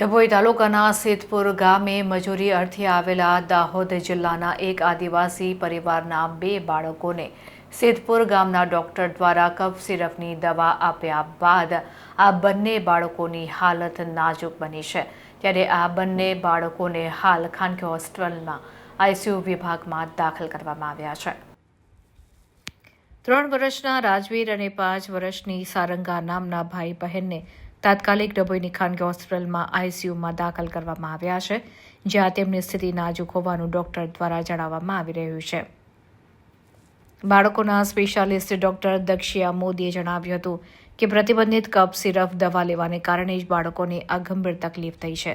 ડભોઈ તાલુકાના સેતપુર ગામે મજૂરી અર્થે આવેલા દાહોદ જિલ્લાના એક આદિવાસી પરિવારના બે બાળકોને સેતપુર ગામના ડોક્ટર દ્વારા કફ સિરપની દવા આપ્યા બાદ આ બંને બાળકોની હાલત નાજુક બની છે. ત્યારે આ બંને બાળકોને હાલ ખાનગી હોસ્પિટલમાં આઈસીયુ વિભાગમાં દાખલ કરવામાં આવ્યા છે. ત્રણ વર્ષના રાજવીર અને પાંચ વર્ષની સારંગા નામના ભાઈ બહેનને તાત્કાલિક ડભોઈની ખાનગી હોસ્પિટલમાં આઈસીયુમાં દાખલ કરવામાં આવ્યા છે, જ્યાં તેમની સ્થિતિ નાજુક હોવાનું ડોક્ટર દ્વારા જણાવવામાં આવી રહ્યું છે. બાળકોના સ્પેશિયાલિસ્ટ ડોક્ટર દક્ષિયા મોદીએ જણાવ્યું હતું કે પ્રતિબંધિત કપ સિરપ દવા લેવાને કારણે જ બાળકોને આ ગંભીર તકલીફ થઈ છે.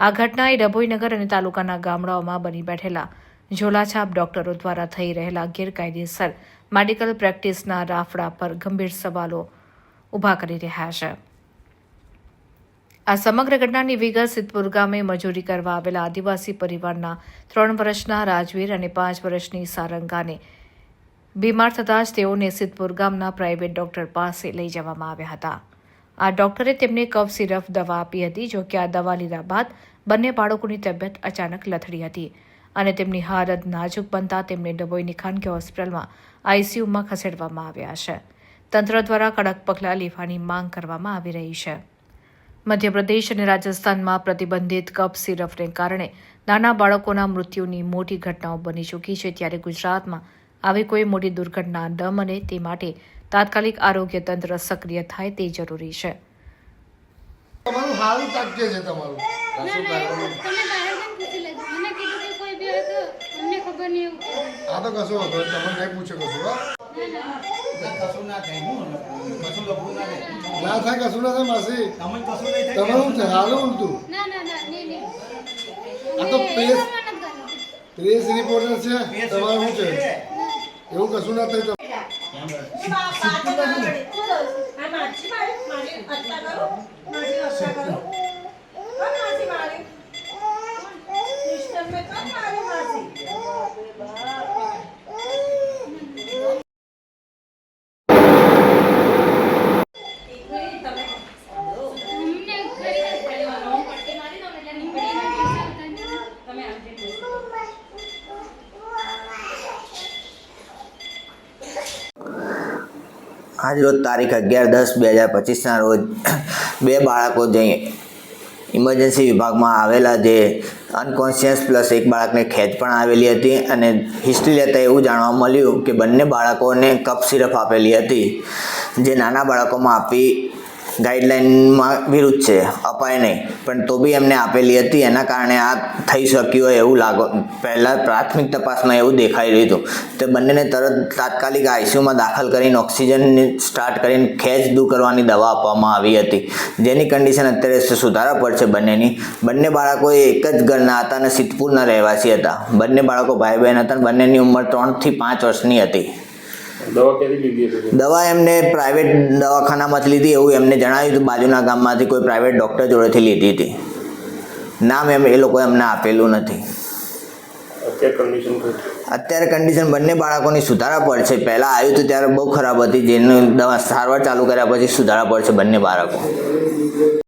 આ ઘટનાએ ડભોઈ ડભોઈનગર અને તાલુકાના ગામડાઓમાં બની બેઠેલા ઝોલાછાપ ડોક્ટરો દ્વારા થઈ રહેલા ગેરકાયદેસર મેડિકલ પ્રેક્ટિસના રાફડા પર ગંભીર સવાલો ઊભા કરી રહ્યા છે. આ સમગ્ર ઘટનાની વિગત સિદ્ધપુર ગામે મજૂરી કરવા આવેલા આદિવાસી પરિવારના ત્રણ વર્ષના રાજવીર અને પાંચ વર્ષની સારંગાને બીમાર થતાં જ તેઓને સિદ્ધપુર ગામના પ્રાઇવેટ ડોક્ટર પાસે લઈ જવામાં આવ્યા હતા. આ ડોક્ટરે તેમને કફ સિરપ દવા આપી હતી, જો કે આ દવા લીધા બાદ બંને બાળકોની તબિયત અચાનક લથડી હતી. અને તેમની હાલત નાજુક બનતા તેમને ડભોઈની ખાનગી હોસ્પિટલમાં આઈસીયુમાં ખસેડવામાં આવ્યા છે. તંત્ર દ્વારા કડક પગલાં લેવાની માંગ કરવામાં આવી રહી છે. મધ્યપ્રદેશ અને રાજસ્થાનમાં પ્રતિબંધિત કપ સિરપને કારણે નાના બાળકોના મૃત્યુની મોટી ઘટનાઓ બની ચૂકી છે. ત્યારે ગુજરાતમાં આવી કોઈ મોટી દુર્ઘટના ન બને તે માટે તાત્કાલિક આરોગ્ય તંત્ર સક્રિય થાય તે જરૂરી છે. તમારું હાલ છે તમારું ના ના એવું તમે બહાર કેમ પૂછી લેજો મને હોય તો અમને ખબર નહીં એવું કીધું. આ તો કશો હતો તમે નહીં પૂછે કશું હા કશું ના થાય હું કશું લખવું ના થાય ના થાય કશું ના થાય માસી તમે કશું નહીં થાય તમારું છે હાલો ઉલટું ના ના ના નહીં નહીં આ તો એવું પ્રેસ રિપોર્ટર છે તમારે શું છે એવું કશું ના થાય આજ રોજ તારીખ અગિયાર દસ બે હજાર પચીસના રોજ બે બાળકો જઈ ઇમરજન્સી વિભાગમાં આવેલા જે અનકોન્શિયસ પ્લસ એક બાળકને ખેંચ પણ આવેલી હતી અને હિસ્ટ્રી લેતા એવું જાણવા મળ્યું કે બંને બાળકોને કપ સિરપ આપેલી હતી. જે નાના બાળકોમાં આપી ગાઈડલાઇનમાં વિરુદ્ધ છે, અપાય નહીં. પણ તો બી એમને આપેલી હતી, એના કારણે આ થઈ શક્યું હોય એવું લાગો, પહેલાં પ્રાથમિક તપાસમાં એવું દેખાઈ રહ્યું હતું. તે બંનેને તરત તાત્કાલિક આઈસીયુમાં દાખલ કરીને ઓક્સિજનની સ્ટાર્ટ કરીને ખેંચ દૂર કરવાની દવા આપવામાં આવી હતી. જેની કન્ડિશન અત્યારે સુધારા પર છે બંનેની. બંને બાળકો એક જ ઘરના હતા અને સિદ્ધપુરના રહેવાસી હતા. બંને બાળકો ભાઈ બહેન હતા અને બંનેની ઉંમર ત્રણથી પાંચ વર્ષની હતી. દવા એમને પ્રાઇવેટ દવાખાનામાંથી લીધી એવું એમને જણાવ્યું હતું. બાજુના ગામમાંથી કોઈ પ્રાઇવેટ ડૉક્ટર જોડેથી લીધી હતી. નામ એમ એ લોકોએ એમને આપેલું નથી. અત્યારે કન્ડિશન બંને બાળકોની સુધારા પર છે. પહેલાં આવ્યું હતું ત્યારે બહુ ખરાબ હતી. જેનું દવા સારવાર ચાલુ કર્યા પછી સુધારા પર છે બંને બાળકો.